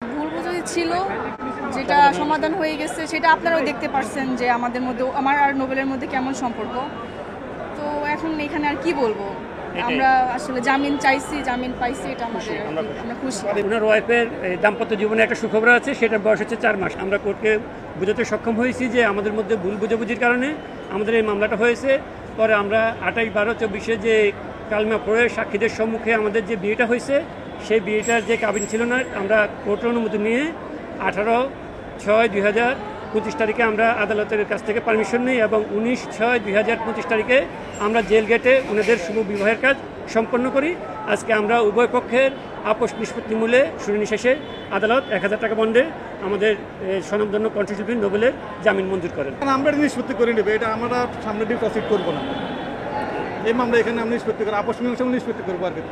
ভুল ছিল, যেটা সমাধান হয়ে গেছে, সেটা আপনারাও দেখতে পারছেন যে আমাদের মধ্যে, আমার আর নোবেলের মধ্যে কেমন সম্পর্ক। তো এখন এখানে আর কি বলব? আমরা আসলে জামিন চাইছি জামিন পাইছি এটা আমাদের আমরা খুশি। ওনার ওয়াইফের দাম্পত্য জীবনে একটা সুখবর আছে সেটার বয়স হচ্ছে চার মাস। আমরা কোর্টকে বোঝাতে সক্ষম হয়েছি যে আমাদের মধ্যে ভুল বুঝাবুঝির কারণে আমাদের এই মামলাটা হয়েছে। পরে আমরা আঠাশ বারো চব্বিশে যে কালমা পড়ে সাক্ষীদের সম্মুখে আমাদের যে বিয়েটা হয়েছে সেই বিয়েটার যে কাবিন ছিল না আমরা কোর্টের অনুমতি নিয়ে আঠারো ছয় দুই হাজার পঁচিশ তারিখে আমরা আদালতের কাছ থেকে পারমিশন নিই এবং উনিশ ছয় দুই হাজার পঁচিশ তারিখে আমরা জেল গেটে ওনাদের শুভ বিবাহের কাজ সম্পন্ন করি। আজকে আমরা উভয় পক্ষের আপোষ নিষ্পত্তি মূল্যে শুনানি শেষে আদালত এক হাজার টাকা বন্ডে আমাদের স্বনামধন্য কণ্ঠশিল্পী নোবেলের জামিন মঞ্জুর করেন। আমরা এটা নিষ্পত্তি করে নেবে, এটা আমরা সামনে দিয়ে প্রসিড করব না। এই মামলা এখানে আমরা নিষ্পত্তি করি, আপোষ মীমাংসা নিষ্পত্তি করব আর কি।